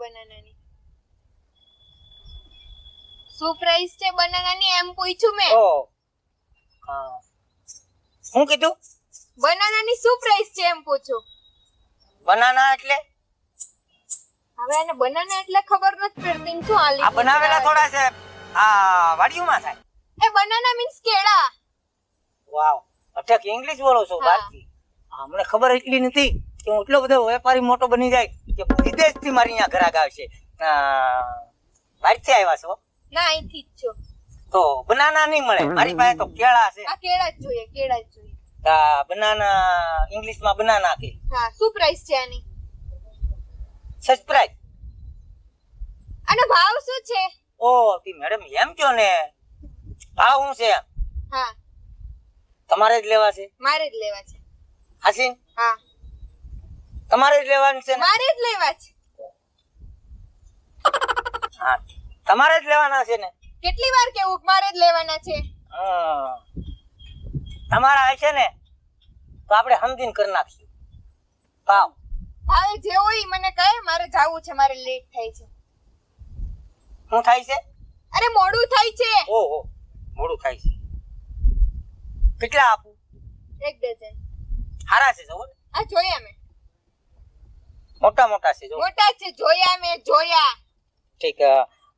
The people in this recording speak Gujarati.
બનાનાની. શું પ્રાઇસ છે બનાનાની એમ પૂછ્યું મેં. શું કીધું? બનાનાની શું પ્રાઇસ છે એમ પૂછું. બનાના એટલે? હવે એને બનાના એટલે ખબર નથી પડતી શું આલી આ બનાવેલા થોડા છે. આ વાડીઓમાં થાય. એ બનાના મીન્સ કેળા. વાવ. અઠક ઇંગ્લિશ બોલો છો. હા, મને ખબર એટલી નથી કે હું એટલો બધો વેપારી મોટો બની જાય. કે વિદેશથી મારી અહીંયા ઘરાક આવશે. બહારથી આવ્યા છો? ના અહીંથી જ છો. તો બનાના નહીં મળે. મારી પાસે તો કેળા છે. આ કેળા જ જોઈએ કેળા જ જોઈએ. તા બનાના ઇંગ્લિશમાં બનાના કે? હા શું પ્રાઇસ છે આની? સસ્પ્રાઈઝ આનો ભાવ શું છે? ઓ તી મેડમ એમ કયો ને? ભાવ શું છે હા. તમારે જ લેવા છે? મારે જ લેવા છે. હાસીન હા. તમારે જ લેવાનું છે ને? મારે જ લેવા છે. હા તમારે જ લેવાના છે ને? કેટલી વાર કેવું કે મારે જ લેવાના છે? તમારા હશે ને તો આપણે સમજીને કરી નાખશું. ભાવ હવે જે હોય મને કહે મારે જવું છે મારે લેટ થાય છે. શું થાય છે? અરે મોડું થાય છે. ઓહો મોડું થાય છે. કેટલા આપું? એક ડઝન. હારા છે જવો આ જોયા મેં મોટા મોટા છે મોટા છે જોયા મેં જોયા. ઠીક